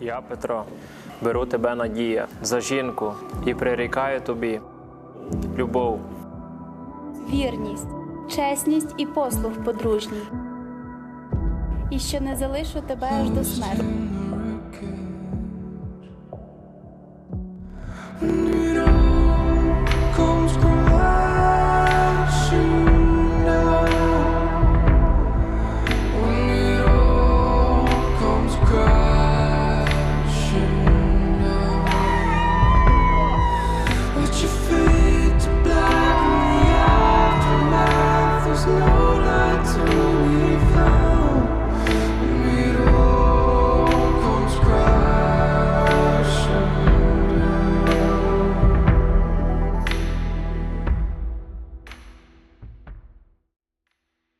Я, Петро, беру тебе надія за жінку і прирікаю тобі любов, вірність, чесність і послуг подружній. І що не залишу тебе аж до смерті.